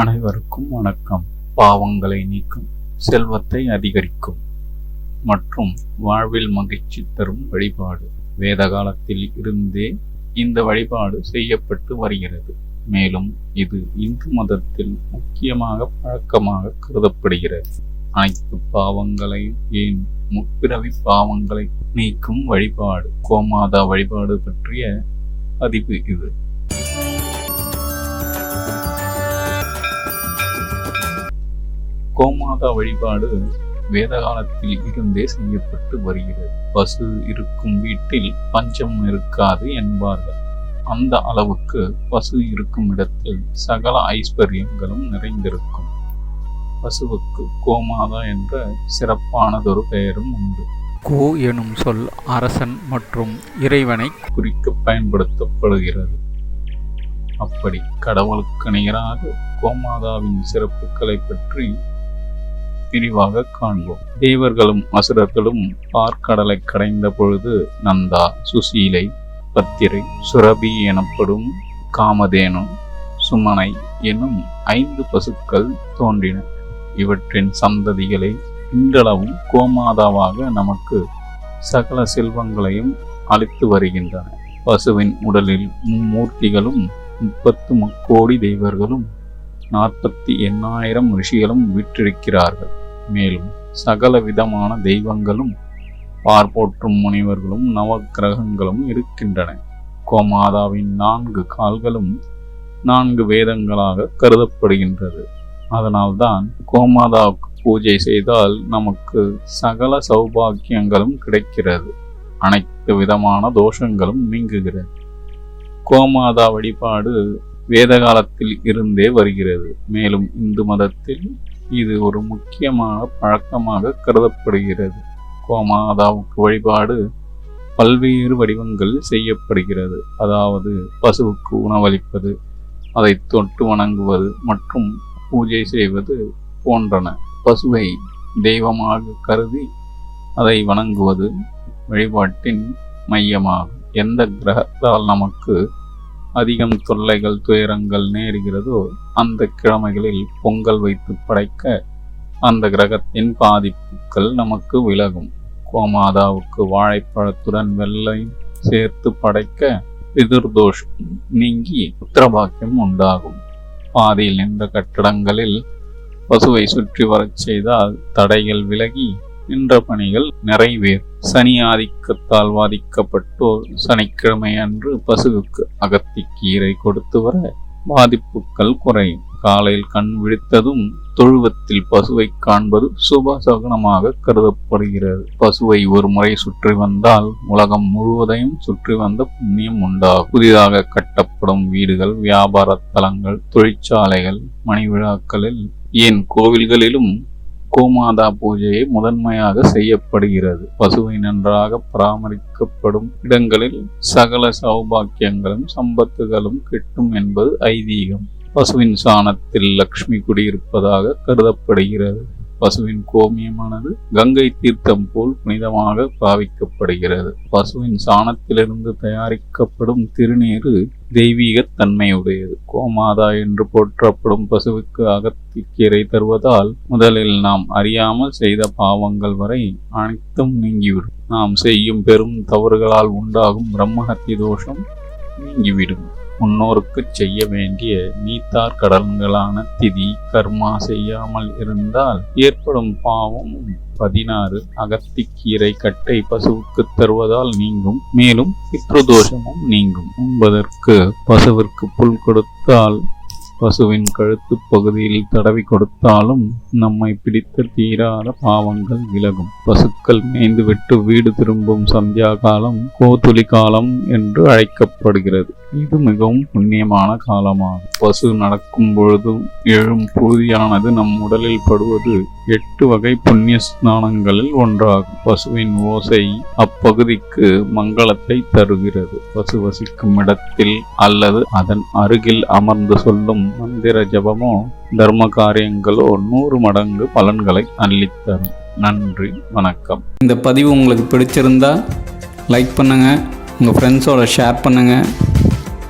அனைவருக்கும் வணக்கம். பாவங்களை நீக்கும் செல்வத்தை அதிகரிக்கும் மற்றும் வாழ்வில் மகிழ்ச்சி தரும் வழிபாடு. வேத காலத்தில் இருந்தே இந்த வழிபாடு செய்யப்பட்டு வருகிறது. மேலும் இது இந்து மதத்தில் முக்கியமாக பழக்கமாக கருதப்படுகிறது. அனைத்து பாவங்களையும் ஏன் முற்பிறவி பாவங்களை நீக்கும் வழிபாடு? கோமாதா வழிபாடு பற்றிய பதிவு இது. கோமாதா வழிபாடு வேத காலத்தில் இருந்தே செய்யப்பட்டு வருகிறது. பசு இருக்கும் வீட்டில் பஞ்சம் இருக்காது என்பார்கள். அந்த அளவுக்கு பசு இருக்கும் இடத்தில் சகல ஐஸ்வர்யங்களும் நிறைந்திருக்கும். பசுவுக்கு கோமாதா என்ற சிறப்பானதொரு பெயரும் உண்டு. கோ எனும் சொல் அரசன் மற்றும் இறைவனை குறிக்க பயன்படுத்தப்படுகிறது. அப்படி கடவுளுக்கு நிகராக கோமாதாவின் சிறப்புகளை பற்றி விரிவாக காண்போம். தேவர்களும் அசுரர்களும் பார்க்கடலை கடைந்த பொழுது நந்தா சுசீலை பத்திரை சுரபி எனப்படும் காமதேனு சுமனை எனும் ஐந்து பசுக்கள் தோன்றின. இவற்றின் சந்ததிகளை இன்றளவும் கோமாதாவாக நமக்கு சகல செல்வங்களையும் அளித்து வருகின்றன. பசுவின் உடலில் மும்மூர்த்திகளும் முப்பத்து முக்கோடி தெய்வர்களும் நாற்பத்தி எண்ணாயிரம் ரிஷிகளும் விற்றிருக்கிறார்கள். மேலும் சகல விதமான தெய்வங்களும் பார்ப்போற்றும் முனிவர்களும் நவக்கிரகங்களும் இருக்கின்றன. கோமாதாவின் நான்கு கால்களும் நான்கு வேதங்களாக கருதப்படுகின்றது. அதனால்தான் கோமாதாவுக்கு பூஜை செய்தால் நமக்கு சகல சௌபாக்கியங்களும் கிடைக்கிறது. அனைத்து விதமான தோஷங்களும் நீங்குகிறது. கோமாதா வழிபாடு வேத காலத்தில் இருந்தே வருகிறது. மேலும் இந்து மதத்தில் இது ஒரு முக்கியமான பழக்கமாக கருதப்படுகிறது. கோமாதாவுக்கு வழிபாடு பல்வேறு வடிவங்கள் செய்யப்படுகிறது. அதாவது பசுவுக்கு உணவளிப்பது அதை தொட்டு வணங்குவது மற்றும் பூஜை செய்வது போன்றன. பசுவை தெய்வமாக கருதி அதை வணங்குவது வழிபாட்டின் மையமாகும். எந்த கிரகத்தால் நமக்கு அதிகம் தொல்லைகள் துயரங்கள் நேருகிறதோ அந்த கிழமைகளில் பொங்கல் வைத்து படைக்க அந்த கிரகத்தின் பாதிப்புகள் நமக்கு விலகும். கோமாதாவுக்கு வாழைப்பழத்துடன் வெள்ளை சேர்த்து படைக்க பிதிர்தோஷம் நீங்கி புத்திரபாக்கியம் உண்டாகும். பாதியில் நின்ற கட்டடங்களில் பசுவை சுற்றி வரச் செய்தால் தடைகள் விலகி நின்ற பணிகள் நிறைவேறும் சனி ஆதிக்கத்தால் பாதிக்கப்பட்டோர் சனிக்கிழமை அன்று பசுவுக்கு அகத்தி கீரை கொடுத்து வர பாதிப்புகள் குறையும். காலையில் கண் விழித்ததும் தொழுவத்தில் பசுவை காண்பது சுபசகனமாக கருதப்படுகிறது. பசுவை ஒரு முறை சுற்றி வந்தால் உலகம் முழுவதையும் சுற்றி வந்த புண்ணியம் உண்டாகும். புதிதாக கட்டப்படும் வீடுகள் வியாபார தலங்கள் தொழிற்சாலைகள் மணி விழாக்களில் ஏன் கோவில்களிலும் கோமாதா பூஜையை முதன்மையாக செய்யப்படுகிறது. பசுவை நன்றாக பராமரிக்கப்படும் இடங்களில் சகல சௌபாக்கியங்களும் சம்பத்துகளும் கிட்டும் என்பது ஐதீகம். பசுவின் சாணத்தில் லக்ஷ்மி குடியிருப்பதாக கருதப்படுகிறது. பசுவின் கோமியமானது கங்கை தீர்த்தம் போல் புனிதமாக பாவிக்கப்படுகிறது. பசுவின் சாணத்திலிருந்து தயாரிக்கப்படும் திருநீரு தெய்வீகத்தன்மையுடையது கோமாதா என்று போற்றப்படும் பசுவுக்கு அகத்திக்கீரை தருவதால் முதலில் நாம் அறியாமல் செய்த பாவங்கள் வரை அனைத்தும் நீங்கிவிடும். நாம் செய்யும் பெரும் தவறுகளால் உண்டாகும் பிரம்மஹத்தி தோஷம் நீங்கிவிடும். முன்னோருக்கு செய்ய வேண்டிய நீத்தார் கடன்களான திதி கர்மா செய்யாமல் இருந்தால் ஏற்படும் பாவமும் பதினாறு. அகத்திக்கீரை கட்டை பசுவுக்கு தருவதால் நீங்கும் மேலும் பித்ருதோஷமும் நீங்கும். உண்பதற்கு பசுவிற்கு புல் கொடுத்தால் பசுவின் கழுத்து பகுதியில் தடவி கொடுத்தாலும் நம்மை பிடித்த தீராத பாவங்கள் விலகும். பசுக்கள் மேய்ந்துவிட்டு வீடு திரும்பும் சந்தியா காலம் கோதுளி காலம் என்று அழைக்கப்படுகிறது. இது மிகவும் புண்ணியமான காலமாகும். பசு நடக்கும் பொழுதும் எழும் புழுதியானது நம் உடலில் படுவது எட்டு வகை புண்ணிய ஸ்நானங்களில் ஒன்றாகும். பசுவின் ஓசை அப்பகுதிக்கு மங்களத்தை தருகிறது. பசு வசிக்கும் இடத்தில் அல்லது அதன் அருகில் அமர்ந்து சொல்லும் மந்திர ஜபமோ தர்ம காரியங்களோ நூறு மடங்கு பலன்களை அள்ளித்தரும். நன்றி வணக்கம். இந்த பதிவு உங்களுக்கு பிடிச்சிருந்தா லைக் பண்ணுங்கள் உங்கள் ஃப்ரெண்ட்ஸோட ஷேர் பண்ணுங்கள்